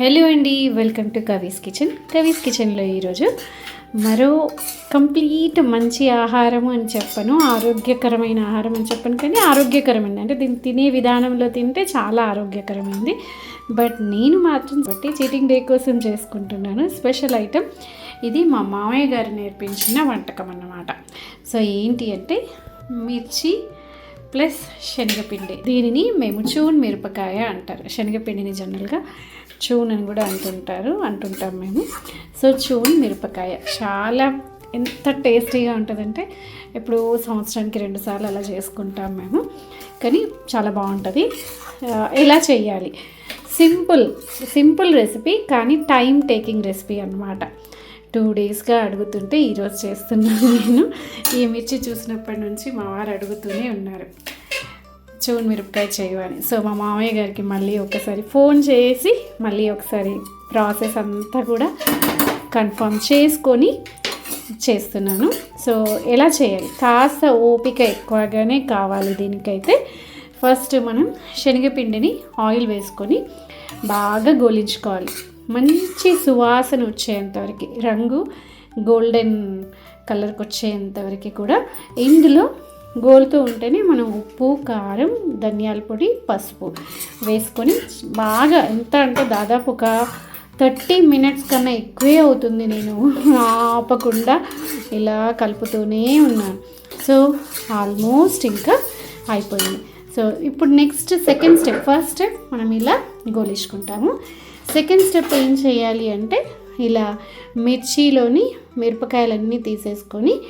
Hello అండి welcome to Kavi's kitchen. Kavi's కిచెన్లో ఈరోజు మరో కంప్లీట్ మంచి ఆహారం అని చెప్పను. ఆరోగ్యకరమైన ఆహారం అని చెప్పను కానీ ఆరోగ్యకరమైనది అంటే దీన్ని తినే విధానంలో తింటే చాలా ఆరోగ్యకరమైంది. బట్ నేను మాత్రం బట్టి చీటింగ్ డే కోసం చేసుకుంటున్నాను. స్పెషల్ ఐటెం ఇది మా మామయ్య గారు నేర్పించిన వంటకం అన్నమాట. సో ఏంటి అంటే మిర్చి ప్లస్ శనగపిండి. దీనిని మేము చూన్ మిరపకాయ అంటారు. శనగపిండిని జనరల్గా చూన్ అని కూడా అంటుంటారు అంటుంటాం మేము. సో చూన్ మిరపకాయ చాలా ఎంత టేస్టీగా ఉంటుందంటే ఇప్పుడు సంవత్సరానికి రెండుసార్లు అలా చేసుకుంటాం మేము. కానీ చాలా బాగుంటుంది. ఎలా చేయాలి? సింపుల్ సింపుల్ రెసిపీ కానీ టైం టేకింగ్ రెసిపీ అన్నమాట. టూ డేస్గా అడుగుతుంటే ఈరోజు చేస్తున్నాను నేను. ఈ మిర్చి చూసినప్పటి నుంచి మా వారు అడుగుతూనే ఉన్నారు. చూన్ మిరపకాయ చేయమని సో మా మామయ్య గారికి మళ్ళీ ఒకసారి ఫోన్ చేసి మళ్ళీ ఒకసారి ప్రాసెస్ అంతా కూడా కన్ఫర్మ్ చేసుకొని చేస్తున్నాను. సో ఎలా చేయాలి? కాస్త ఓపిక ఎక్కువగానే కావాలి దీనికైతే. ఫస్ట్ మనం శనగపిండిని ఆయిల్ వేసుకొని బాగా గోలించుకోవాలి. మంచి సువాసన వచ్చేంతవరకు రంగు గోల్డెన్ కలర్కి వచ్చేంతవరకు కూడా ఇందులో గోలుతూ ఉంటేనే మనం ఉప్పు కారం ధనియాల పొడి పసుపు వేసుకొని బాగా ఎంత అంటే దాదాపు ఒక థర్టీ మినిట్స్ కన్నా ఎక్కువే అవుతుంది నేను ఆపకుండా ఇలా కలుపుతూనే ఉన్నాను. సో ఆల్మోస్ట్ ఇంకా అయిపోయింది. సో ఇప్పుడు next second step first step మనం ఇలా గోలించుకుంటాము సెకండ్ స్టెప్ ఏం చేయాలి అంటే ఇలా మిర్చిలోని మిరపకాయలన్నీ తీసేసుకొని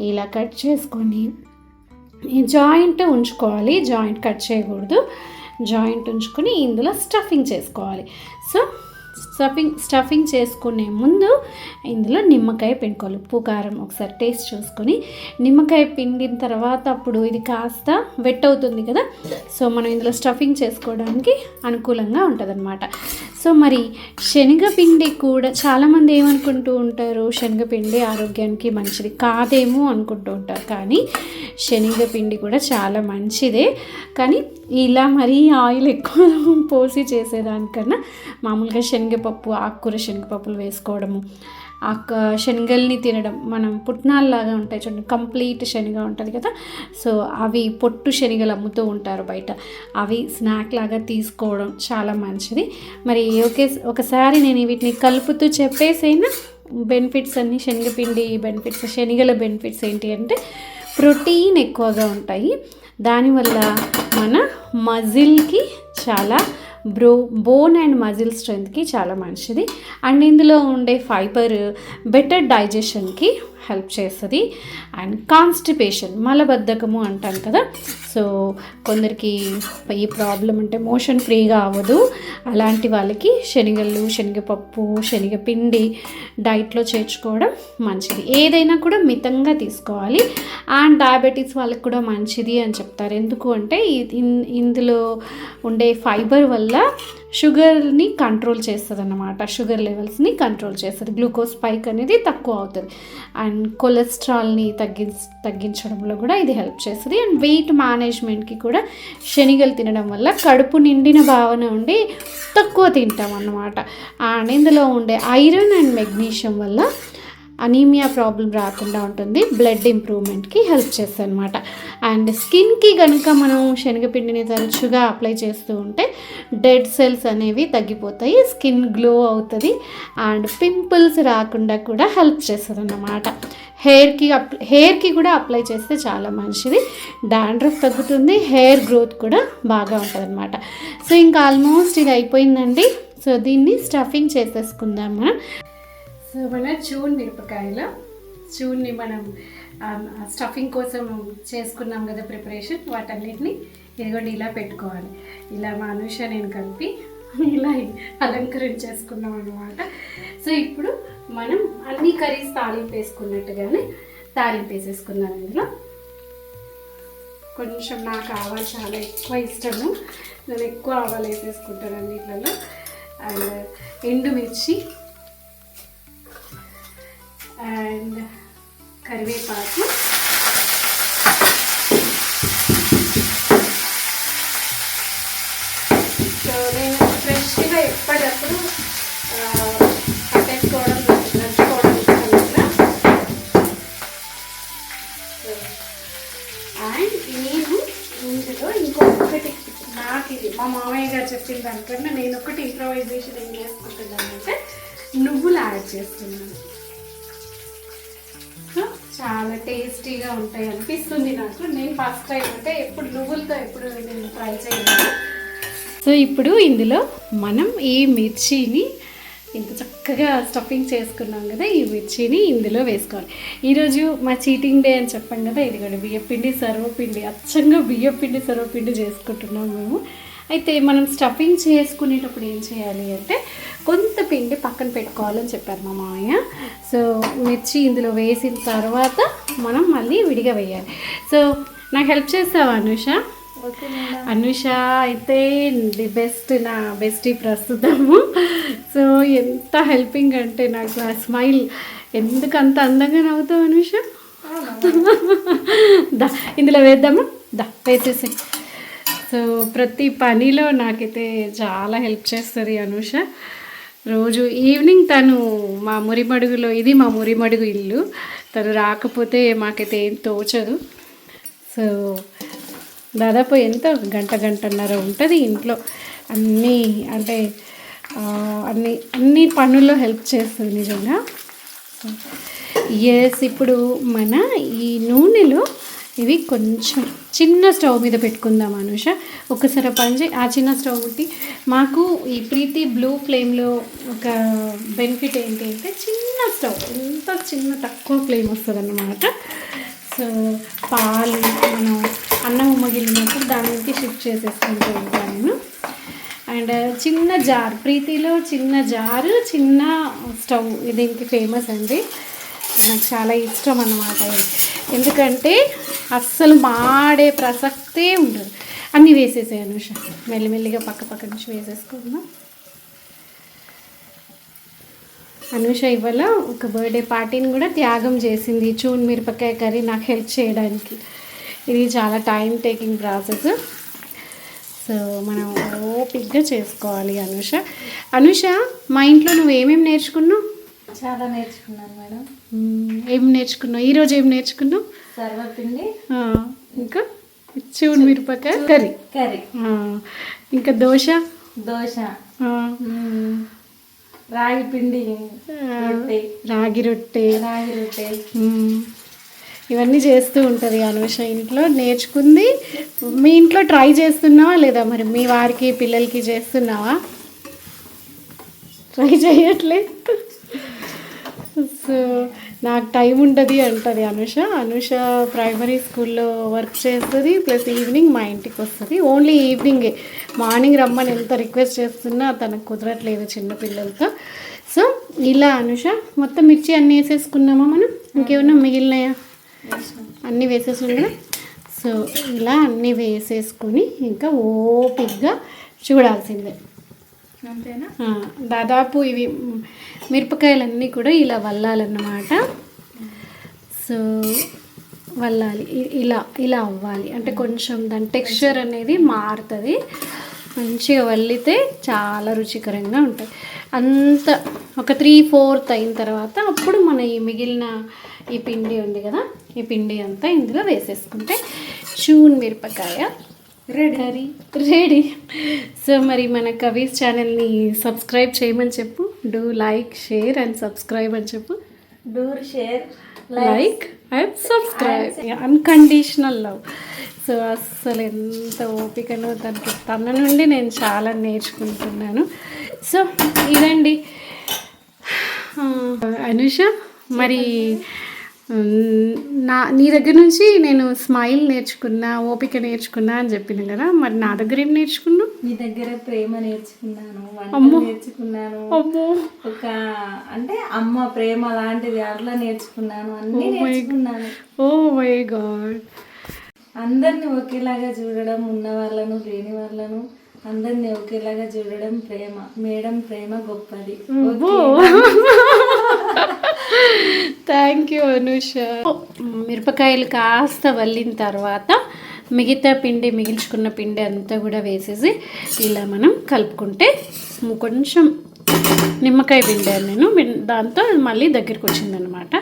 ఇలా కట్ చేసుకొని జాయింట్ ఉంచుకోవాలి. జాయింట్ కట్ చేయకూడదు. జాయింట్ ఉంచుకొని ఇందులో స్టఫింగ్ చేసుకోవాలి. సో స్టఫింగ్ స్టఫింగ్ చేసుకునే ముందు ఇందులో నిమ్మకాయ పిండుకోవాలి. ఉప్పు కారం ఒకసారి టేస్ట్ చూసుకొని నిమ్మకాయ పిండిన తర్వాత అప్పుడు ఇది కాస్త వెట్ అవుతుంది కదా? సో మనం ఇందులో స్టఫింగ్ చేసుకోవడానికి అనుకూలంగా ఉంటుంది సో మరి శనగపిండి కూడా చాలామంది ఏమనుకుంటూ ఉంటారు శనగపిండి ఆరోగ్యానికి మంచిది కాదేమో అనుకుంటూ ఉంటారు. కానీ శనగపిండి కూడా చాలా మంచిదే. కానీ ఇలా మరీ ఆయిల్ ఎక్కువ పోసి చేసేదానికన్నా మామూలుగా శనగపప్పు ఆకుకూర శనగపప్పులు వేసుకోవడము. ఆక శనగల్ని తినడం మనం పుట్నాల్లాగా ఉంటాయి చూడండి కంప్లీట్ శనగ ఉంటుంది కదా. సో అవి పొట్టు శనగలు అమ్ముతూ ఉంటారు బయట. అవి స్నాక్ లాగా తీసుకోవడం చాలా మంచిది. మరి ఒకే ఒకసారి నేను వీటిని కలుపుతూ చెప్పేసైనా బెనిఫిట్స్ అన్నీ శనగపిండి బెనిఫిట్స్ శనగల బెనిఫిట్స్ ఏంటి అంటే ప్రోటీన్ ఎక్కువగా ఉంటాయి. దానివల్ల మన మజిల్కి చాలా బ్రో బోన్ అండ్ మజిల్ స్ట్రెంత్కి చాలా మంచిది. అండ్ ఇందులో ఉండే ఫైబర్ బెటర్ డైజెషన్కి హెల్ప్ చేస్తుంది. అండ్ కాన్స్టిపేషన్ మలబద్ధకము అంటాం కదా. సో కొందరికి ఈ ప్రాబ్లం అంటే మోషన్ ఫ్రీగా అవ్వదు. అలాంటి వాళ్ళకి శనగలు శనగపప్పు శనగపిండి డైట్లో చేర్చుకోవడం మంచిది. ఏదైనా కూడా మితంగా తీసుకోవాలి. అండ్ డయాబెటీస్ వాళ్ళకి కూడా మంచిది అని చెప్తారు. ఎందుకు అంటే ఇన్- ఇందులో ఉండే ఫైబర్ వల్ల షుగర్ని కంట్రోల్ చేస్తుంది అన్నమాట షుగర్ లెవెల్స్ని కంట్రోల్ చేస్తుంది. గ్లూకోజ్ స్పైక్ అనేది తక్కువ అవుతుంది. అండ్ కొలెస్ట్రాల్ని తగ్గి తగ్గించడంలో కూడా ఇది హెల్ప్ చేస్తుంది. అండ్ వెయిట్ మేనేజ్మెంట్కి కూడా శనిగలు తినడం వల్ల కడుపు నిండిన భావన ఉండి తక్కువ తింటాం అన్నమాట అండ్ ఇందులో ఉండే ఐరన్ అండ్ మెగ్నీషియం వల్ల అనీమియా ప్రాబ్లం రాకుండా ఉంటుంది. బ్లడ్ ఇంప్రూవ్మెంట్కి హెల్ప్ చేస్తుంది అనమాట అండ్ స్కిన్కి కనుక మనం శనగపిండిని తరచుగా అప్లై చేస్తూ ఉంటే డెడ్ సెల్స్ అనేవి తగ్గిపోతాయి స్కిన్ గ్లో అవుతుంది అండ్ పింపుల్స్ రాకుండా కూడా హెల్ప్ చేస్తుంది అన్నమాట హెయిర్కి అప్ హెయిర్కి కూడా అప్లై చేస్తే చాలా మంచిది. డాండ్రఫ్ తగ్గుతుంది హెయిర్ గ్రోత్ కూడా బాగా ఉంటుంది అనమాట సో ఇంకా ఆల్మోస్ట్ ఇది అయిపోయిందండి. సో దీన్ని స్టఫింగ్ చేసేసుకుందాం మనం సో మన చూన్ మిరపకాయల చూన్ని మనం స్టఫింగ్ కోసం చేసుకున్నాం కదా ప్రిపరేషన్ వాటన్నిటిని ఇదిగోండి ఇలా పెట్టుకోవాలి. ఇలా మా అనుష నేను కలిపి ఇలా అలంకరించేసుకున్నాం అనమాట సో ఇప్పుడు మనం అన్ని కర్రీస్ తాలింపు వేసుకున్నట్టుగానే తాలింపు వేసేసుకున్నాం ఇందులో. కొంచెం నాకు ఆవాలు చాలా ఎక్కువ ఇష్టము. నేను ఎక్కువ ఆవాలు వేసేసుకుంటాను అన్నిట్లలో. అండ్ ఎండుమిర్చి అండ్ కరివేపాకు. సో నేను ఫ్రెష్గా ఎప్పటికప్పుడు కట్టేసుకోవడం నంచుకోవడం అండ్ నేను ఇందులో ఇంకొకటి నాకు ఇది మా మామయ్య గారు చెప్పిన దానికన్నా నేను ఒకటి ఇంప్రవైజేషన్ ఏం చేసుకుంటున్నానంటే నువ్వులు యాడ్ చేస్తున్నాను. చాలా టేస్టీగా ఉంటాయి అనిపిస్తుంది నాకు. నేను ఫస్ట్ టైం అంటే ఎప్పుడు నువ్వులతో ఎప్పుడు నేను ట్రై చేయాలి సో ఇప్పుడు ఇందులో మనం ఈ మిర్చిని ఇంత చక్కగా స్టఫింగ్ చేసుకున్నాం కదా ఈ మిర్చిని ఇందులో వేసుకోవాలి. ఈరోజు మా చీటింగ్ డే అని చెప్పాం కదా ఇది కూడా బియ్యపిండి సర్వపిండి అచ్చంగా బియ్యపిండి సర్వపిండి చేసుకుంటున్నాం మేము. అయితే మనం స్టఫింగ్ చేసుకునేటప్పుడు ఏం చేయాలి అంటే కొంత పిండి పక్కన పెట్టుకోవాలని చెప్పారు మా మామయ్య. సో మిర్చి ఇందులో వేసిన తర్వాత మనం మళ్ళీ విడిగా వేయాలి. సో నాకు హెల్ప్ చేస్తావా అనుష? అనుష అయితే ది బెస్ట్ నా బెస్టీ ప్రస్తుతము. సో ఎంత హెల్పింగ్ అంటే నాకు ఆ స్మైల్ ఎందుకు అంత అందంగా నవ్వుతావు అనుష? దా ఇందులో వేద్దామా? దా వేసేసి సో ప్రతి పనిలో నాకైతే చాలా హెల్ప్ చేస్తుంది అనుష. రోజు ఈవినింగ్ తను మా మురిమడుగులో ఇది మా మురిమడుగు ఇల్లు. తను రాకపోతే మాకైతే ఏం తోచదు. సో దాదాపు ఎంత గంట గంటన్నర ఉంటుంది ఇంట్లో. అన్నీ అంటే అన్ని అన్ని పనుల్లో హెల్ప్ చేస్తుంది నిజంగా. ఎస్ ఇప్పుడు మన ఈ నూనెలో ఇవి కొంచెం చిన్న స్టవ్ మీద పెట్టుకుందాం అనుష. ఒకసారి పంచి ఆ చిన్న స్టవ్ ఒకటి మాకు ఈ ప్రీతి బ్లూ ఫ్లేమ్లో ఒక బెనిఫిట్ ఏంటి అంటే చిన్న స్టవ్ ఎంత చిన్న తక్కువ ఫ్లేమ్ వస్తుంది అన్నమాట సో పాలు మనం అన్నం ఉమ్మగిలినప్పుడు దానికి షిఫ్ట్ చేసేసుకుంటూ ఉంటాను నేను. అండ్ చిన్న జార్ ప్రీతిలో చిన్న జారు చిన్న స్టవ్ దీనికి ఫేమస్ అండి? నాకు చాలా ఇష్టం అన్నమాట ఎందుకంటే అస్సలు మాడే ప్రసక్తే ఉండదు. అన్నీ వేసేసాయి అనుష. మెల్లిమెల్లిగా పక్క పక్క నుంచి వేసేసుకుందాం. అనుష ఇవాళ ఒక బర్త్డే పార్టీని కూడా త్యాగం చేసింది. చూన్ మిరపకాయ కర్రీ నాకు హెల్ప్ చేయడానికి. ఇది చాలా టైం టేకింగ్ ప్రాసెస్. సో మనం ఓపిక్గా చేసుకోవాలి అనుష. అనుష మా ఇంట్లో నువ్వు ఏమేమి నేర్చుకున్నావు? చాలా నేర్చుకున్నాను మేడం. ఏం నేర్చుకున్నావు? ఈరోజు ఏం నేర్చుకున్నావు? సర్వపిండి. ఇంకా? చూడు మిరపకాయ కర్రీ. కర్రీ. ఇంకా దోశ? దోశ. రాగి పిండి రొట్టె. రాగి రొట్టె. రాగి రొట్టె. ఇవన్నీ చేస్తూ ఉంటుంది అనుష ఇంట్లో. నేర్చుకుంది. మీ ఇంట్లో ట్రై చేస్తున్నావా లేదా మరి? మీ వారికి పిల్లలకి చేస్తున్నావా? ట్రై చేయట్లే. సో uh, నాకు టైం ఉంటుంది అంటది అనుష. అనుష ప్రైమరీ స్కూల్లో వర్క్ చేస్తుంది ప్లస్ ఈవినింగ్ మా ఇంటికి వస్తుంది. ఓన్లీ ఈవినింగే మార్నింగ్ రమ్మని ఎంత రిక్వెస్ట్ చేస్తున్నా తనకు కుదరట్లేదు చిన్నపిల్లలతో సో ఇలా అనుష. మొత్తం మిర్చి అన్నీ వేసేసుకున్నామా మనం? ఇంకేమన్నా మిగిలినాయా? అన్నీ వేసేసుకున్నా కదా సో ఇలా అన్నీ వేసేసుకొని ఇంకా ఓపిక్గా చూడాల్సిందే. దాదాపు ఇవి మిరపకాయలన్నీ కూడా ఇలా వల్లాలన్నమాట. సో వల్లాలి. ఇలా ఇలా అవ్వాలి. అంటే కొంచెం దాని టెక్స్చర్ అనేది మారుతుంది. మంచిగా వల్లితే చాలా రుచికరంగా ఉంటుంది అంత ఒక త్రీ ఫోర్త్ అయిన తర్వాత అప్పుడు మన ఈ మిగిలిన ఈ పిండి ఉంది కదా ఈ పిండి అంతా ఇందులో వేసేసుకుంటే చూన్ మిరపకాయ రెడీ రెడీ సో మరి మన కవీస్ ఛానల్ని సబ్స్క్రైబ్ చేయమని చెప్పు. Do like share and subscribe అని చెప్పు. డూర్ share like and subscribe unconditional love so అస్సలు ఎంత ఓపికనో తనకి తన నుండి నేను చాలా నేర్చుకుంటున్నాను. సో ఇదండి. అనుష మరి నా నీ దగ్గర నుంచి నేను స్మైల్ నేర్చుకున్నా ఓపిక నేర్చుకున్నా అని చెప్పిన కదా మరి నా దగ్గర ఏం నేర్చుకున్నావు? మీ దగ్గర ప్రేమ నేర్చుకున్నాను అమ్మో. నేర్చుకున్నాను అమ్మో. ఒక అంటే అమ్మ ప్రేమ లాంటిది అట్లా నేర్చుకున్నాను అన్ని Oh నేర్చుకున్నాను. ఓ మై గాడ్ అందరిని ఒకేలాగా చూడడం ఉన్న వాళ్ళను లేని వాళ్ళను అందరిని ఒకేలాగా చూడడం ప్రేమ మేడం ప్రేమ గొప్పది. థ్యాంక్ యూ అనుష మిరపకాయలు కాస్త వల్లిన తర్వాత మిగతా పిండి మిగిల్చుకున్న పిండి అంతా కూడా వేసేసి ఇలా మనం కలుపుకుంటే కొంచెం నిమ్మకాయ పిండాను నేను దాంతో మళ్ళీ దగ్గరికి వచ్చిందనమాట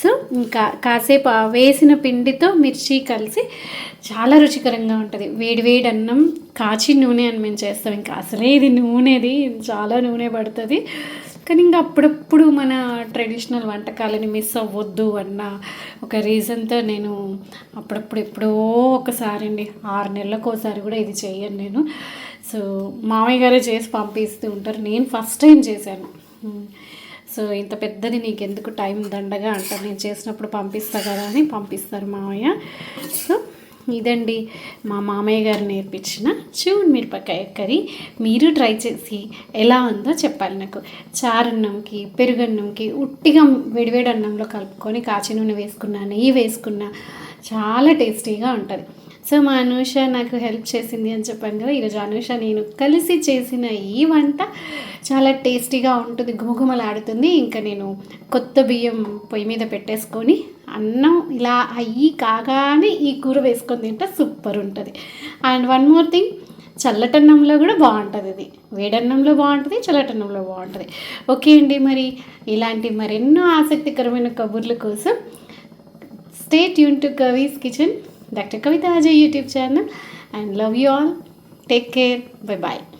సో ఇంకా కాసేపు వేసిన పిండితో మిర్చి కలిసి చాలా రుచికరంగా ఉంటుంది. వేడి వేడి అన్నం కాచి నూనె అని మేము చేస్తాం. ఇంకా అసలే ఇది నూనెది చాలా నూనె పడుతుంది. కానీ ఇంకా అప్పుడప్పుడు మన ట్రెడిషనల్ వంటకాలని మిస్ అవ్వద్దు అన్న ఒక రీజన్తో నేను అప్పుడప్పుడు ఎప్పుడో ఒకసారి అండి ఆరు నెలలకు ఒకసారి కూడా ఇది చేయను నేను. సో మామయ్య గారే చేసి పంపిస్తూ ఉంటారు. నేను ఫస్ట్ టైం చేశాను. సో ఇంత పెద్దది నీకు ఎందుకు టైం దండగా అంటారు. నేను చేసినప్పుడు పంపిస్తా కదా అని పంపిస్తారు మామయ్య. సో ఇదండి మా మామయ్య గారు నేర్పించిన చూన్ మిరపకాయ కర్రీ. మీరు ట్రై చేసి ఎలా ఉందో చెప్పాలి నాకు. చారన్నంకి పెరుగన్నంకి ఉట్టిగా వేడివేడి అన్నంలో కలుపుకొని కాచి నూనె వేసుకున్నా నెయ్యి వేసుకున్నా చాలా టేస్టీగా ఉంటుంది. సో మా అనూష నాకు హెల్ప్ చేసింది అని చెప్పాను కదా ఈరోజు అనూష నేను కలిసి చేసిన ఈ వంట చాలా టేస్టీగా ఉంటుంది గుమగుమలాడుతుంది ఇంకా నేను కొత్త బియ్యం పొయ్యి మీద పెట్టేసుకొని అన్నం ఇలా అయ్యి కాగానే ఈ కూర వేసుకొని తింటే సూపర్ ఉంటుంది. అండ్ వన్ మోర్ థింగ్ చల్లటన్నంలో కూడా బాగుంటుంది ఇది. వేడన్నంలో బాగుంటుంది చల్లటన్నంలో బాగుంటుంది. ఓకే అండి మరి ఇలాంటి మరెన్నో ఆసక్తికరమైన కబుర్ల కోసం stay tune to Kavi's kitchen Dr. Kavita Ajay YouTube channel and love you all. Take care. Bye bye.